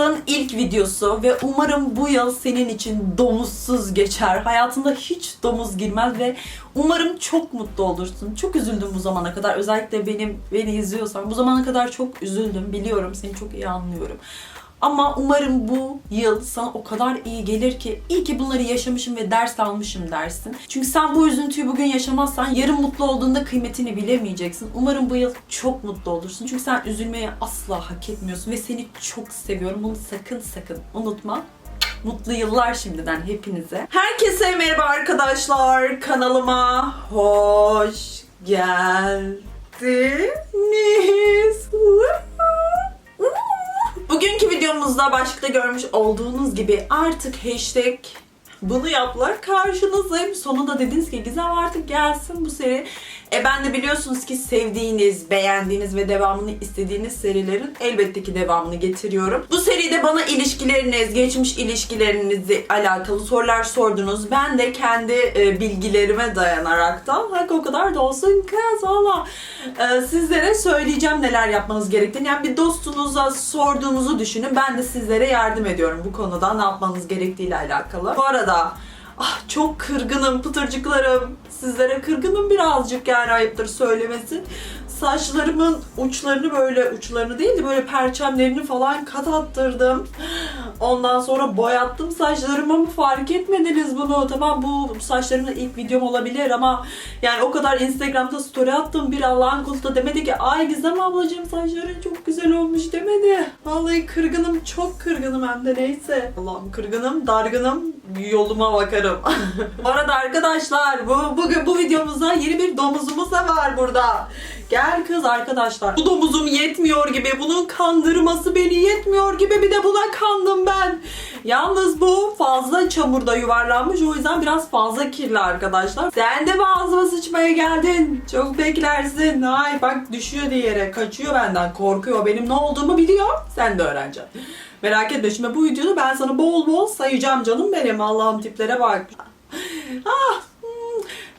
yılın ilk videosu ve umarım bu yıl senin için domuzsuz geçer. Hayatında hiç domuz girmez ve umarım çok mutlu olursun. Çok üzüldüm bu zamana kadar. Özellikle benim beni izliyorsan bu zamana kadar çok üzüldüm. Biliyorum seni çok iyi anlıyorum. Ama umarım bu yıl sana o kadar iyi gelir ki iyi ki bunları yaşamışım ve ders almışım dersin. Çünkü sen bu üzüntüyü bugün yaşamazsan yarın mutlu olduğunda kıymetini bilemeyeceksin. Umarım bu yıl çok mutlu olursun. Çünkü sen üzülmeyi asla hak etmiyorsun ve seni çok seviyorum. Bunu sakın sakın unutma. Mutlu yıllar şimdiden hepinize. Herkese merhaba arkadaşlar. Kanalıma hoş geldiniz. Bugünkü videomuzda başlıkta görmüş olduğunuz gibi artık hashtag bunu yaplar karşınızdayım. Sonunda dediniz ki Gizem artık gelsin bu seri. E ben de biliyorsunuz ki sevdiğiniz, beğendiğiniz ve devamını istediğiniz serilerin elbette ki devamını getiriyorum. Bu seride bana ilişkileriniz, geçmiş ilişkilerinizle alakalı sorular sordunuz. Ben de kendi e, bilgilerime dayanaraktan, hak o kadar da olsun kız valla e, sizlere söyleyeceğim neler yapmanız gerektiğini. Yani bir dostunuza sorduğunuzu düşünün. Ben de sizlere yardım ediyorum bu konuda ne yapmanız gerektiğiyle alakalı. Bu arada Ah çok kırgınım pıtırcıklarım. Sizlere kırgınım birazcık yani ayıptır söylemesi. Saçlarımın uçlarını böyle uçlarını değil de böyle perçemlerini falan kat attırdım. Ondan sonra boyattım saçlarımı ama fark etmediniz bunu. Tamam bu saçlarımla ilk videom olabilir ama yani o kadar Instagram'da story attım bir Allah'ın kulu demedi ki ay Gizem ablacığım saçların çok güzel olmuş demedi. Vallahi kırgınım çok kırgınım hem de neyse. Allah'ım kırgınım dargınım yoluma bakarım. bu arada arkadaşlar bu bugün bu videomuzda yeni bir domuzumuz da var burada. Gel kız arkadaşlar. Bu domuzum yetmiyor gibi. Bunun kandırması beni yetmiyor gibi. Bir de buna kandım ben. Yalnız bu fazla çamurda yuvarlanmış. O yüzden biraz fazla kirli arkadaşlar. Sen de ağzıma sıçmaya geldin? Çok beklersin. Ay bak düşüyor diye kaçıyor benden. Korkuyor. Benim ne olduğumu biliyor. Sen de öğreneceksin. Merak etme şimdi bu videoda ben sana bol bol sayacağım canım benim. Allah'ım tiplere bak. Ah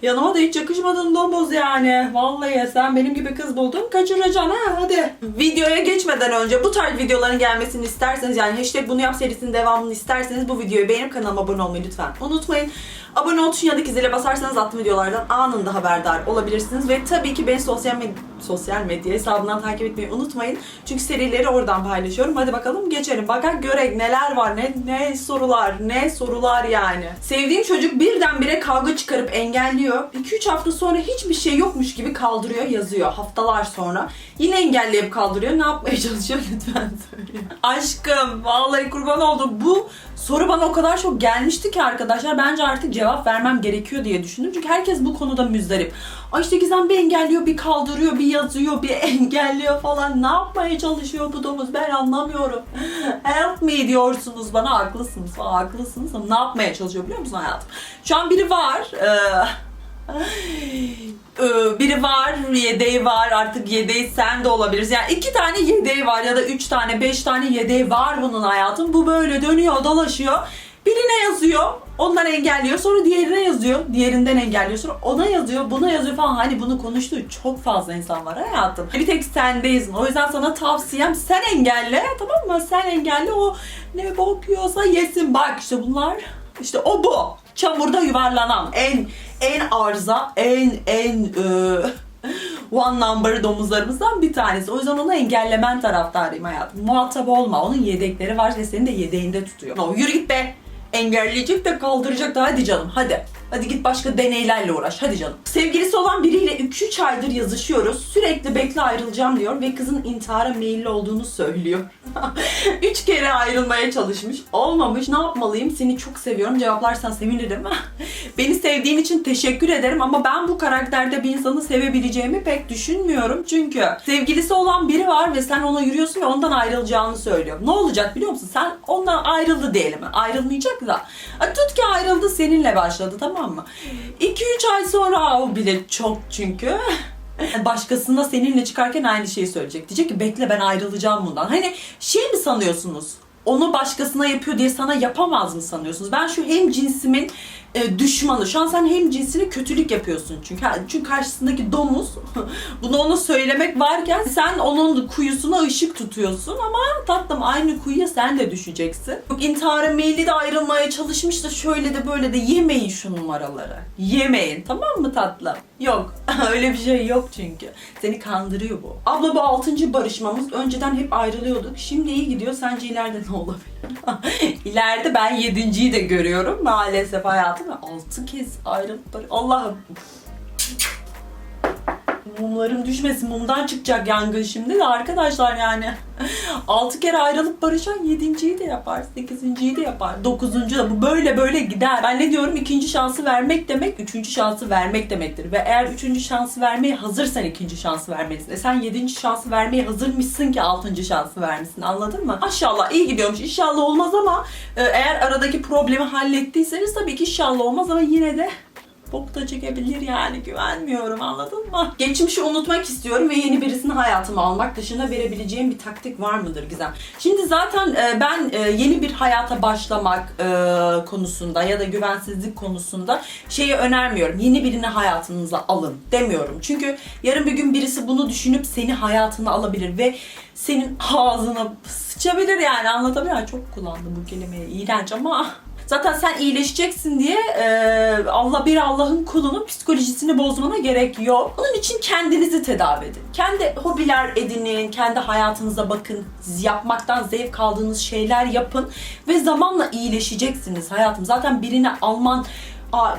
Yanıma da hiç yakışmadın domuz yani. Vallahi sen benim gibi kız buldun kaçıracaksın ha hadi. Videoya geçmeden önce bu tarz videoların gelmesini isterseniz yani hashtag bunu yap serisinin devamını isterseniz bu videoyu beğenip kanalıma abone olmayı lütfen unutmayın. Abone ol tuşundaki zile basarsanız attığım videolardan anında haberdar olabilirsiniz. Ve tabii ki beni sosyal, med- sosyal medya hesabından takip etmeyi unutmayın. Çünkü serileri oradan paylaşıyorum. Hadi bakalım geçelim. Bakın görek neler var ne ne sorular ne sorular yani. Sevdiğim çocuk birdenbire kavga çıkarıp engelliyor. 2-3 hafta sonra hiçbir şey yokmuş gibi kaldırıyor yazıyor. Haftalar sonra. Yine engelleyip kaldırıyor. Ne yapmaya çalışıyor lütfen söyle. Aşkım vallahi kurban oldu. Bu soru bana o kadar çok gelmişti ki arkadaşlar. Bence artık cevap vermem gerekiyor diye düşündüm. Çünkü herkes bu konuda müzdarip. Ay işte Gizem bir engelliyor, bir kaldırıyor, bir yazıyor, bir engelliyor falan. Ne yapmaya çalışıyor bu domuz ben anlamıyorum. Help me diyorsunuz bana. Haklısınız. Aa, haklısınız ama ne yapmaya çalışıyor biliyor musun hayatım? Şu an biri var. Ee, biri var, yedeği var. Artık yedeği sen de olabilirsin. Yani iki tane yedeği var ya da üç tane, beş tane yedeği var bunun hayatım. Bu böyle dönüyor, dolaşıyor. Birine yazıyor, ondan engelliyor. Sonra diğerine yazıyor, diğerinden engelliyor. Sonra ona yazıyor, buna yazıyor falan. Hani bunu konuştuğu çok fazla insan var hayatım. Bir tek sendeyiz. O yüzden sana tavsiyem sen engelle, tamam mı? Sen engelle o ne bakıyorsa yesin. Bak işte bunlar, işte o bu. Çamurda yuvarlanan en en arıza, en en e, one number domuzlarımızdan bir tanesi. O yüzden onu engellemen taraftarıyım hayatım. Muhatap olma. Onun yedekleri var ve seni de yedeğinde tutuyor. No, yürü git be. Engelleyecek de kaldıracak da hadi canım hadi. Hadi git başka deneylerle uğraş hadi canım. Sevgilisi olan biriyle 2-3 aydır yazışıyoruz. Sürekli bekle ayrılacağım diyor ve kızın intihara meyilli olduğunu söylüyor. 3 kere ayrılmaya çalışmış. Olmamış. Ne yapmalıyım? Seni çok seviyorum. Cevaplarsan sevinirim. Beni sevdiğin için teşekkür ederim ama ben bu karakterde bir insanı sevebileceğimi pek düşünmüyorum. Çünkü sevgilisi olan biri var ve sen ona yürüyorsun ve ondan ayrılacağını söylüyor. Ne olacak biliyor musun? Sen ondan ayrıldı diyelim. Ayrılmayacak Ha, Tut ki ayrıldı seninle başladı tamam mı? 2-3 ay sonra o bile çok çünkü. Başkasında seninle çıkarken aynı şeyi söyleyecek. Diyecek ki bekle ben ayrılacağım bundan. Hani şey mi sanıyorsunuz? onu başkasına yapıyor diye sana yapamaz mı sanıyorsunuz? Ben şu hem cinsimin e, düşmanı. Şu an sen hem cinsine kötülük yapıyorsun çünkü. Çünkü karşısındaki domuz bunu ona söylemek varken sen onun kuyusuna ışık tutuyorsun ama tatlım aynı kuyuya sen de düşeceksin. Yok intihara meyilli de ayrılmaya çalışmış da şöyle de böyle de yemeyin şu numaraları. Yemeyin tamam mı tatlım? Yok öyle bir şey yok çünkü. Seni kandırıyor bu. Abla bu altıncı barışmamız. Önceden hep ayrılıyorduk. Şimdi iyi gidiyor. Sence ileride ne olabilir? ileride ben yedinciyi de görüyorum maalesef hayatım. Altı kez ayrılıp barış... Mumlarım düşmesin. Mumdan çıkacak yangın şimdi de arkadaşlar yani. Altı kere ayrılıp barışan yedinciyi de yapar. Sekizinciyi de yapar. Dokuzuncu da. Bu böyle böyle gider. Ben ne diyorum? ikinci şansı vermek demek, üçüncü şansı vermek demektir. Ve eğer üçüncü şansı vermeye hazırsan ikinci şansı vermelisin. E sen yedinci şansı vermeye hazırmışsın ki altıncı şansı vermişsin. Anladın mı? Maşallah iyi gidiyormuş. İnşallah olmaz ama e, eğer aradaki problemi hallettiyseniz tabii ki inşallah olmaz ama yine de bok da çekebilir yani güvenmiyorum anladın mı? Geçmişi unutmak istiyorum ve yeni birisini hayatıma almak dışında verebileceğim bir taktik var mıdır Gizem? Şimdi zaten e, ben e, yeni bir hayata başlamak e, konusunda ya da güvensizlik konusunda şeyi önermiyorum. Yeni birini hayatınıza alın demiyorum. Çünkü yarın bir gün birisi bunu düşünüp seni hayatına alabilir ve senin ağzına sıçabilir yani anlatabiliyor? Çok kullandım bu kelimeyi. İğrenç ama Zaten sen iyileşeceksin diye e, Allah bir Allah'ın kulunun psikolojisini bozmana gerek yok. Onun için kendinizi tedavi edin. Kendi hobiler edinin, kendi hayatınıza bakın, yapmaktan zevk aldığınız şeyler yapın ve zamanla iyileşeceksiniz hayatım. Zaten birini alman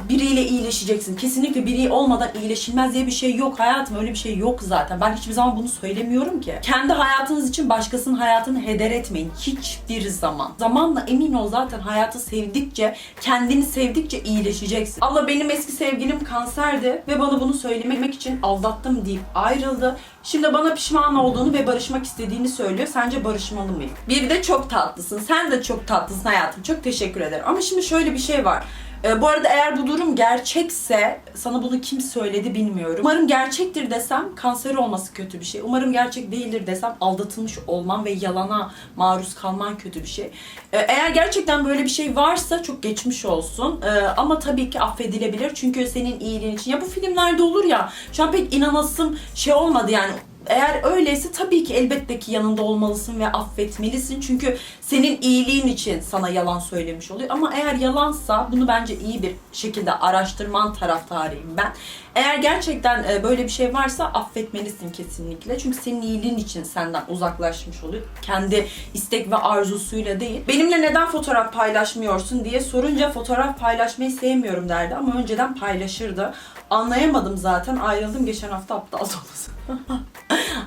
biriyle iyileşeceksin. Kesinlikle biri olmadan iyileşilmez diye bir şey yok hayatım. Öyle bir şey yok zaten. Ben hiçbir zaman bunu söylemiyorum ki. Kendi hayatınız için başkasının hayatını heder etmeyin. Hiçbir zaman. Zamanla emin ol zaten hayatı sevdikçe, kendini sevdikçe iyileşeceksin. Allah benim eski sevgilim kanserdi ve bana bunu söylemek için aldattım deyip ayrıldı. Şimdi bana pişman olduğunu ve barışmak istediğini söylüyor. Sence barışmalı mıyım? Bir de çok tatlısın. Sen de çok tatlısın hayatım. Çok teşekkür ederim. Ama şimdi şöyle bir şey var. Ee, bu arada eğer bu durum gerçekse sana bunu kim söyledi bilmiyorum. Umarım gerçektir desem kanser olması kötü bir şey. Umarım gerçek değildir desem aldatılmış olman ve yalana maruz kalman kötü bir şey. Ee, eğer gerçekten böyle bir şey varsa çok geçmiş olsun. Ee, ama tabii ki affedilebilir. Çünkü senin iyiliğin için. Ya bu filmlerde olur ya. Şu an pek inanasım şey olmadı yani eğer öyleyse tabii ki elbette ki yanında olmalısın ve affetmelisin. Çünkü senin iyiliğin için sana yalan söylemiş oluyor. Ama eğer yalansa bunu bence iyi bir şekilde araştırman taraftarıyım ben. Eğer gerçekten e, böyle bir şey varsa affetmelisin kesinlikle. Çünkü senin iyiliğin için senden uzaklaşmış oluyor. Kendi istek ve arzusuyla değil. Benimle neden fotoğraf paylaşmıyorsun diye sorunca fotoğraf paylaşmayı sevmiyorum derdi ama önceden paylaşırdı. Anlayamadım zaten. Ayrıldım geçen hafta aptal sonrası.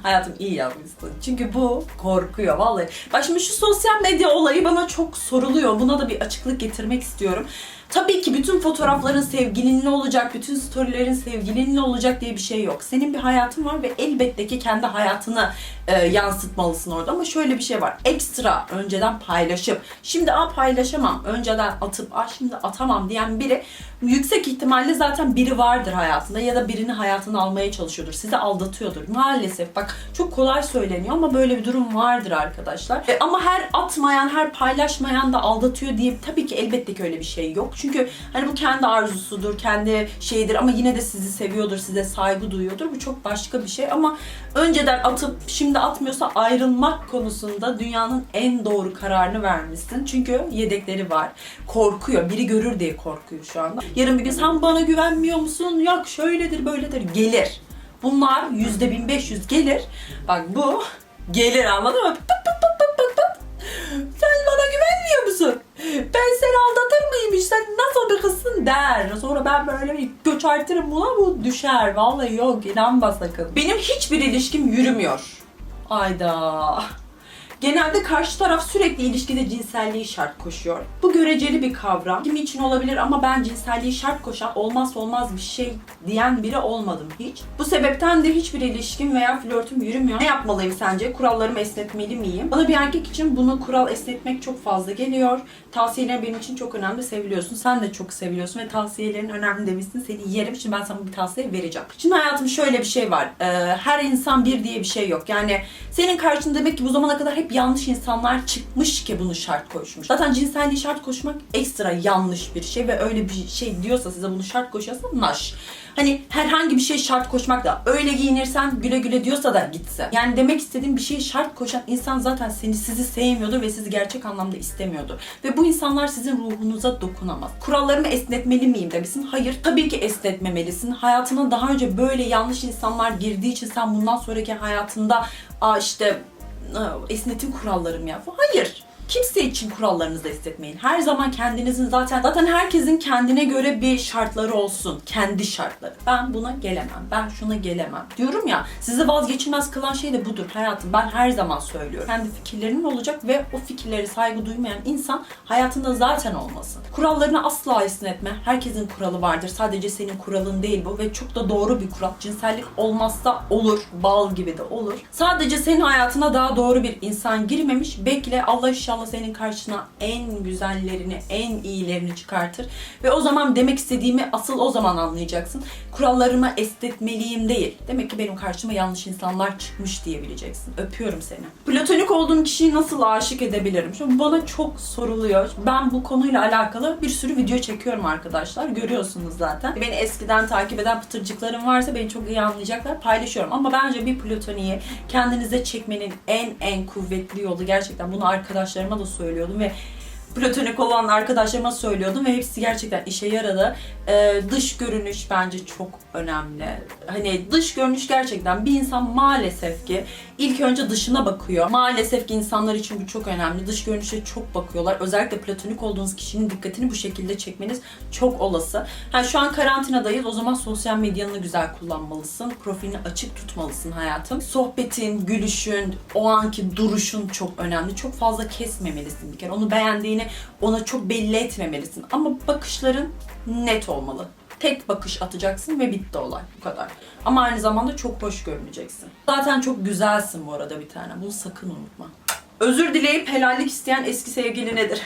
Hayatım iyi yapmışsın. Çünkü bu korkuyor vallahi. Bak şimdi şu sosyal medya olayı bana çok soruluyor. Buna da bir açıklık getirmek istiyorum. Tabii ki bütün fotoğrafların sevgilinle olacak, bütün storylerin sevgilinle olacak diye bir şey yok. Senin bir hayatın var ve elbette ki kendi hayatını e, yansıtmalısın orada. Ama şöyle bir şey var. Ekstra önceden paylaşıp, şimdi a paylaşamam, önceden atıp, a şimdi atamam diyen biri yüksek ihtimalle zaten biri vardır hayatında ya da birini hayatına almaya çalışıyordur. Sizi aldatıyordur. Maalesef bak çok kolay söyleniyor ama böyle bir durum vardır arkadaşlar. E, ama her atmayan, her paylaşmayan da aldatıyor diye tabii ki elbette ki öyle bir şey yok. Çünkü hani bu kendi arzusudur, kendi şeyidir ama yine de sizi seviyordur, size saygı duyuyordur. Bu çok başka bir şey ama önceden atıp şimdi atmıyorsa ayrılmak konusunda dünyanın en doğru kararını vermişsin. Çünkü yedekleri var. Korkuyor. Biri görür diye korkuyor şu anda. Yarın bir gün sen bana güvenmiyor musun? Yok şöyledir böyledir. Gelir. Bunlar yüzde 1500 gelir. Bak bu gelir anladın mı? Pıt pıt pıt pıt pıt. Sen bana güvenmiyor musun? Ben seni aldatır mıyım? Sen nasıl bir kızsın der. Sonra ben böyle bir göçertirim buna bu düşer. Vallahi yok inanma sakın. Benim hiçbir ilişkim yürümüyor. Ayda. Genelde karşı taraf sürekli ilişkide cinselliği şart koşuyor. Bu göreceli bir kavram. Kimi için olabilir ama ben cinselliği şart koşan olmazsa olmaz bir şey diyen biri olmadım hiç. Bu sebepten de hiçbir ilişkim veya flörtüm yürümüyor. Ne yapmalıyım sence? Kurallarımı esnetmeli miyim? Bana bir erkek için bunu kural esnetmek çok fazla geliyor. Tavsiyelerin benim için çok önemli. Seviliyorsun. Sen de çok seviliyorsun ve tavsiyelerin önemli demişsin. Seni yerim. Şimdi ben sana bir tavsiye vereceğim. Şimdi hayatım şöyle bir şey var. Ee, her insan bir diye bir şey yok. Yani senin karşında demek ki bu zamana kadar hep hep yanlış insanlar çıkmış ki bunu şart koşmuş. Zaten cinselliği şart koşmak ekstra yanlış bir şey ve öyle bir şey diyorsa size bunu şart koşuyorsa naş. Hani herhangi bir şey şart koşmak da öyle giyinirsen güle güle diyorsa da gitse. Yani demek istediğim bir şeyi şart koşan insan zaten seni sizi sevmiyordur ve sizi gerçek anlamda istemiyordur. Ve bu insanlar sizin ruhunuza dokunamaz. Kurallarımı esnetmeli miyim demişsin. Hayır tabii ki esnetmemelisin. Hayatına daha önce böyle yanlış insanlar girdiği için sen bundan sonraki hayatında Aa işte esnetim kurallarım ya. Hayır. Kimse için kurallarınızı esnetmeyin. Her zaman kendinizin zaten zaten herkesin kendine göre bir şartları olsun. Kendi şartları. Ben buna gelemem. Ben şuna gelemem. Diyorum ya sizi vazgeçilmez kılan şey de budur hayatım. Ben her zaman söylüyorum. Kendi fikirlerinin olacak ve o fikirleri saygı duymayan insan hayatında zaten olmasın. Kurallarını asla esnetme. Herkesin kuralı vardır. Sadece senin kuralın değil bu ve çok da doğru bir kural. Cinsellik olmazsa olur. Bal gibi de olur. Sadece senin hayatına daha doğru bir insan girmemiş. Bekle Allah inşallah senin karşına en güzellerini, en iyilerini çıkartır. Ve o zaman demek istediğimi asıl o zaman anlayacaksın. Kurallarımı esnetmeliyim değil. Demek ki benim karşıma yanlış insanlar çıkmış diyebileceksin. Öpüyorum seni. Platonik olduğum kişiyi nasıl aşık edebilirim? Şimdi bana çok soruluyor. Ben bu konuyla alakalı bir sürü video çekiyorum arkadaşlar. Görüyorsunuz zaten. Beni eskiden takip eden pıtırcıklarım varsa beni çok iyi anlayacaklar. Paylaşıyorum. Ama bence bir platoniği kendinize çekmenin en en kuvvetli yolu gerçekten bunu arkadaşlarıma da söylüyordum ve platonik olan arkadaşlarıma söylüyordum ve hepsi gerçekten işe yaradı. Ee, dış görünüş bence çok önemli. Hani dış görünüş gerçekten bir insan maalesef ki ilk önce dışına bakıyor. Maalesef ki insanlar için bu çok önemli. Dış görünüşe çok bakıyorlar. Özellikle platonik olduğunuz kişinin dikkatini bu şekilde çekmeniz çok olası. Ha, şu an karantinadayız. O zaman sosyal medyanı güzel kullanmalısın. Profilini açık tutmalısın hayatım. Sohbetin, gülüşün, o anki duruşun çok önemli. Çok fazla kesmemelisin bir kere. Onu beğendiğini ona çok belli etmemelisin. Ama bakışların net olmalı. Tek bakış atacaksın ve bitti olay. Bu kadar. Ama aynı zamanda çok hoş görüneceksin. Zaten çok güzelsin bu arada bir tane. Bunu sakın unutma. Özür dileyip helallik isteyen eski sevgili nedir?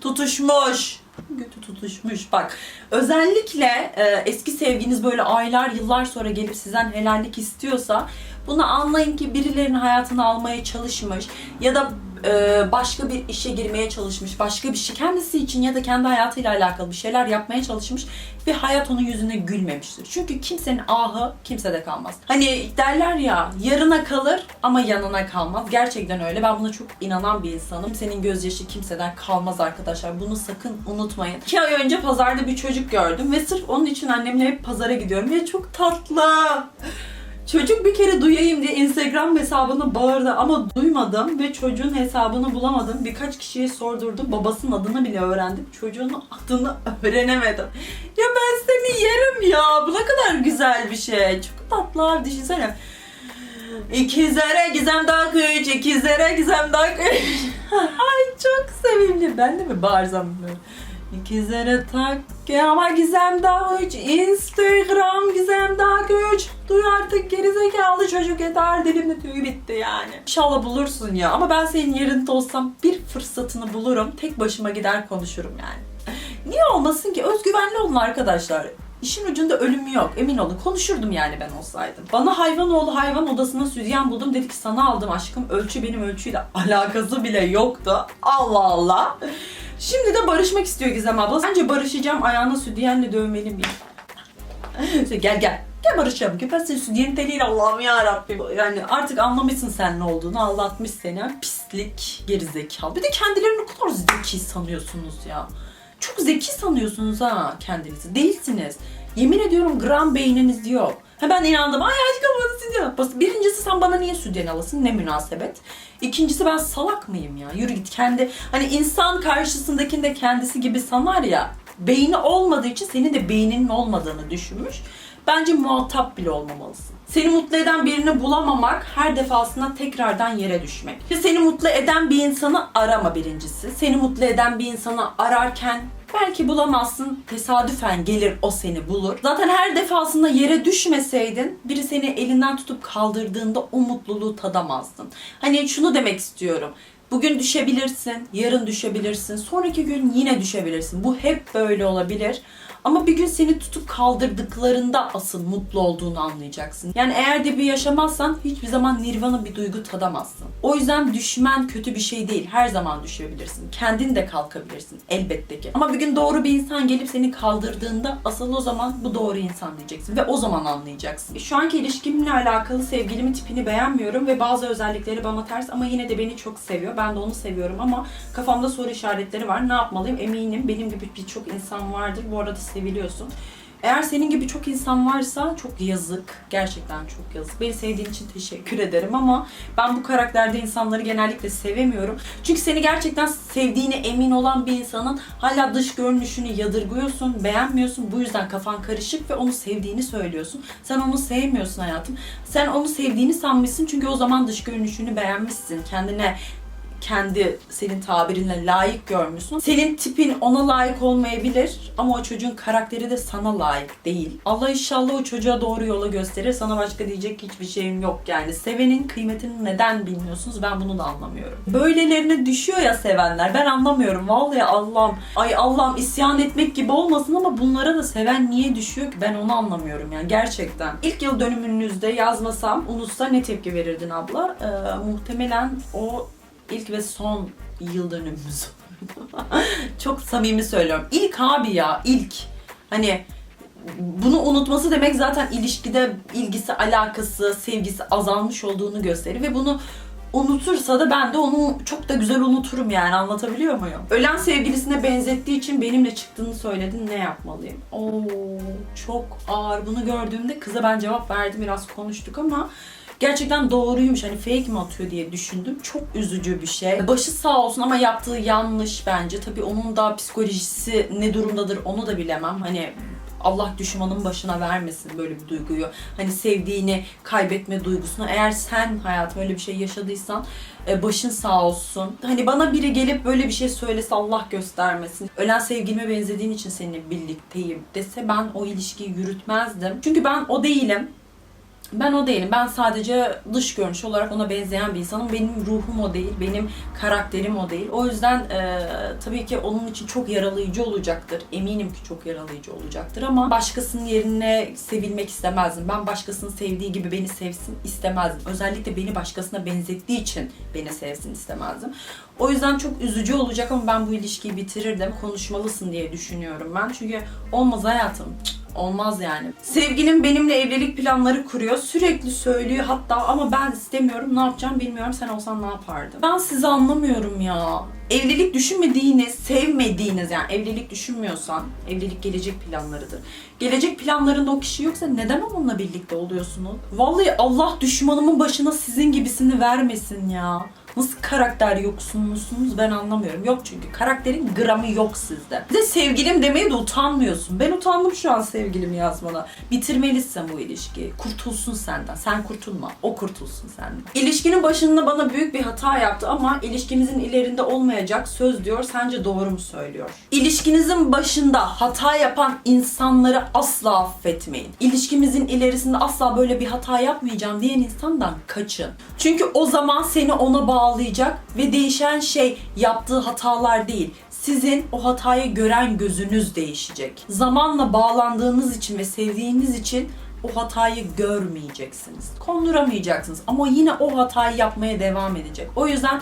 Tutuşmuş. Götü tutuşmuş. Bak özellikle e, eski sevginiz böyle aylar yıllar sonra gelip sizden helallik istiyorsa bunu anlayın ki birilerinin hayatını almaya çalışmış ya da başka bir işe girmeye çalışmış, başka bir şey kendisi için ya da kendi hayatıyla alakalı bir şeyler yapmaya çalışmış ve hayat onun yüzüne gülmemiştir. Çünkü kimsenin ahı kimsede kalmaz. Hani derler ya yarına kalır ama yanına kalmaz. Gerçekten öyle. Ben buna çok inanan bir insanım. Senin gözyaşı kimseden kalmaz arkadaşlar. Bunu sakın unutmayın. İki ay önce pazarda bir çocuk gördüm ve sırf onun için annemle hep pazara gidiyorum ve çok tatlı. Çocuk bir kere duyayım diye Instagram hesabını bağırdı ama duymadım ve çocuğun hesabını bulamadım. Birkaç kişiye sordurdum. Babasının adını bile öğrendim. Çocuğun adını öğrenemedim. Ya ben seni yerim ya. Bu ne kadar güzel bir şey. Çok tatlı abi düşünsene. İkizlere gizem daha güç, ikizlere gizem daha güç. Ay çok sevimli. Ben de mi bağırsam böyle? İkizlere tak ama gizem daha güç. Instagram gizem daha güç. Duy artık gerizekalı çocuk yeter dilimin tüyü bitti yani. İnşallah bulursun ya ama ben senin yerinde olsam bir fırsatını bulurum. Tek başıma gider konuşurum yani. Niye olmasın ki? Özgüvenli olun arkadaşlar. İşin ucunda ölüm yok. Emin olun. Konuşurdum yani ben olsaydım. Bana hayvanoğlu hayvan odasına sütyen buldum. Dedi ki sana aldım aşkım. Ölçü benim ölçüyle alakası bile yoktu. Allah Allah. Şimdi de barışmak istiyor Gizem abla. Bence barışacağım. Ayağına sütyenle dövmeli miyim? gel gel. Gel barışalım. Ki ben senin sütyenin teliyle Allah'ım ya Rabbim. Yani artık anlamışsın sen ne olduğunu. Aldatmış seni. Pislik, gerizekalı. Bir de kendilerini o kadar zeki sanıyorsunuz ya. Çok zeki sanıyorsunuz ha kendinizi. Değilsiniz. Yemin ediyorum gram beyniniz yok. Ha ben inandım. Ay aşkım bana sütyen. Bas- Birincisi sen bana niye sütyen alasın? Ne münasebet. İkincisi ben salak mıyım ya? Yürü git kendi. Hani insan karşısındakini de kendisi gibi sanar ya. Beyni olmadığı için senin de beyninin olmadığını düşünmüş. Bence muhatap bile olmamalısın. Seni mutlu eden birini bulamamak her defasında tekrardan yere düşmek. Seni mutlu eden bir insanı arama birincisi. Seni mutlu eden bir insanı ararken belki bulamazsın. Tesadüfen gelir o seni bulur. Zaten her defasında yere düşmeseydin biri seni elinden tutup kaldırdığında o mutluluğu tadamazdın. Hani şunu demek istiyorum. Bugün düşebilirsin, yarın düşebilirsin, sonraki gün yine düşebilirsin. Bu hep böyle olabilir. Ama bir gün seni tutup kaldırdıklarında asıl mutlu olduğunu anlayacaksın. Yani eğer de bir yaşamazsan hiçbir zaman nirvana bir duygu tadamazsın. O yüzden düşmen kötü bir şey değil. Her zaman düşebilirsin. Kendin de kalkabilirsin elbette ki. Ama bir gün doğru bir insan gelip seni kaldırdığında asıl o zaman bu doğru insan diyeceksin. Ve o zaman anlayacaksın. Şu anki ilişkimle alakalı sevgilimin tipini beğenmiyorum ve bazı özellikleri bana ters ama yine de beni çok seviyor. Ben de onu seviyorum ama kafamda soru işaretleri var. Ne yapmalıyım? Eminim benim gibi birçok insan vardır. Bu arada seviliyorsun. Eğer senin gibi çok insan varsa çok yazık. Gerçekten çok yazık. Beni sevdiğin için teşekkür ederim ama ben bu karakterde insanları genellikle sevemiyorum. Çünkü seni gerçekten sevdiğine emin olan bir insanın hala dış görünüşünü yadırgıyorsun, beğenmiyorsun. Bu yüzden kafan karışık ve onu sevdiğini söylüyorsun. Sen onu sevmiyorsun hayatım. Sen onu sevdiğini sanmışsın çünkü o zaman dış görünüşünü beğenmişsin. Kendine kendi senin tabirinle layık görmüşsün. Senin tipin ona layık olmayabilir ama o çocuğun karakteri de sana layık değil. Allah inşallah o çocuğa doğru yola gösterir. Sana başka diyecek hiçbir şeyim yok yani. Sevenin kıymetini neden bilmiyorsunuz? Ben bunu da anlamıyorum. Böylelerine düşüyor ya sevenler. Ben anlamıyorum. Vallahi Allah'ım. Ay Allah'ım isyan etmek gibi olmasın ama bunlara da seven niye düşüyor ki? Ben onu anlamıyorum yani gerçekten. İlk yıl dönümünüzde yazmasam, unutsa ne tepki verirdin abla? Ee, muhtemelen o ilk ve son yıl dönümümüz. Çok samimi söylüyorum. İlk abi ya ilk. Hani bunu unutması demek zaten ilişkide ilgisi, alakası, sevgisi azalmış olduğunu gösterir ve bunu unutursa da ben de onu çok da güzel unuturum yani anlatabiliyor muyum? Ölen sevgilisine benzettiği için benimle çıktığını söyledin ne yapmalıyım? Oo çok ağır. Bunu gördüğümde kıza ben cevap verdim biraz konuştuk ama gerçekten doğruymuş hani fake mi atıyor diye düşündüm. Çok üzücü bir şey. Başı sağ olsun ama yaptığı yanlış bence. Tabii onun da psikolojisi ne durumdadır onu da bilemem. Hani Allah düşmanın başına vermesin böyle bir duyguyu. Hani sevdiğini kaybetme duygusunu. Eğer sen hayatım öyle bir şey yaşadıysan e, başın sağ olsun. Hani bana biri gelip böyle bir şey söylese Allah göstermesin. Ölen sevgilime benzediğin için seninle birlikteyim dese ben o ilişkiyi yürütmezdim. Çünkü ben o değilim. Ben o değilim. Ben sadece dış görünüş olarak ona benzeyen bir insanım. Benim ruhum o değil. Benim karakterim o değil. O yüzden e, tabii ki onun için çok yaralayıcı olacaktır. Eminim ki çok yaralayıcı olacaktır ama başkasının yerine sevilmek istemezdim. Ben başkasının sevdiği gibi beni sevsin istemezdim. Özellikle beni başkasına benzettiği için beni sevsin istemezdim. O yüzden çok üzücü olacak ama ben bu ilişkiyi bitirirdim. Konuşmalısın diye düşünüyorum ben. Çünkü olmaz hayatım. Cık. Olmaz yani. Sevgilim benimle evlilik planları kuruyor. Sürekli söylüyor hatta ama ben istemiyorum. Ne yapacağım bilmiyorum. Sen olsan ne yapardın? Ben sizi anlamıyorum ya. Evlilik düşünmediğiniz, sevmediğiniz yani evlilik düşünmüyorsan evlilik gelecek planlarıdır. Gelecek planlarında o kişi yoksa neden onunla birlikte oluyorsunuz? Vallahi Allah düşmanımın başına sizin gibisini vermesin ya. Nasıl karakter yoksunmusunuz ben anlamıyorum. Yok çünkü karakterin gramı yok sizde. Bir de sevgilim demeye de utanmıyorsun. Ben utandım şu an sevgilim yazmana. Bitirmelisin bu ilişkiyi. Kurtulsun senden. Sen kurtulma. O kurtulsun senden. İlişkinin başında bana büyük bir hata yaptı ama ilişkimizin ilerinde olmayacak söz diyor. Sence doğru mu söylüyor? İlişkinizin başında hata yapan insanları asla affetmeyin. İlişkimizin ilerisinde asla böyle bir hata yapmayacağım diyen insandan kaçın. Çünkü o zaman seni ona bağlayacak ve değişen şey yaptığı hatalar değil. Sizin o hatayı gören gözünüz değişecek. Zamanla bağlandığınız için ve sevdiğiniz için o hatayı görmeyeceksiniz. Konduramayacaksınız ama yine o hatayı yapmaya devam edecek. O yüzden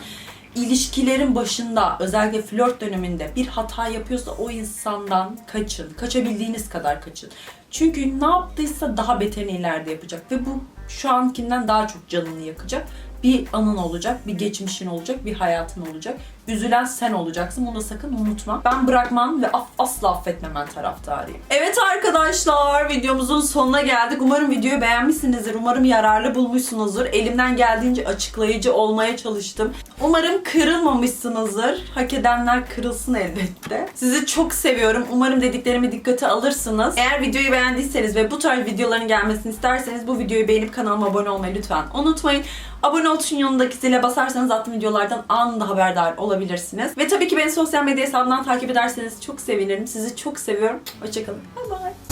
ilişkilerin başında özellikle flört döneminde bir hata yapıyorsa o insandan kaçın. Kaçabildiğiniz kadar kaçın. Çünkü ne yaptıysa daha beterini ileride yapacak ve bu şu ankinden daha çok canını yakacak. Bir anın olacak, bir geçmişin olacak, bir hayatın olacak. Üzülen sen olacaksın. Bunu da sakın unutma. Ben bırakmam ve asla affetmemen taraftarıyım. Evet arkadaşlar videomuzun sonuna geldik. Umarım videoyu beğenmişsinizdir. Umarım yararlı bulmuşsunuzdur. Elimden geldiğince açıklayıcı olmaya çalıştım. Umarım kırılmamışsınızdır. Hak edenler kırılsın elbette. Sizi çok seviyorum. Umarım dediklerimi dikkate alırsınız. Eğer videoyu beğendiyseniz ve bu tarz videoların gelmesini isterseniz bu videoyu beğenip kanalıma abone olmayı lütfen unutmayın. Abone ol tuşunun yanındaki zile basarsanız attığım videolardan anında haberdar olabilirsiniz. Ve tabii ki beni sosyal medya hesabından takip ederseniz çok sevinirim. Sizi çok seviyorum. Hoşçakalın. Bye bye.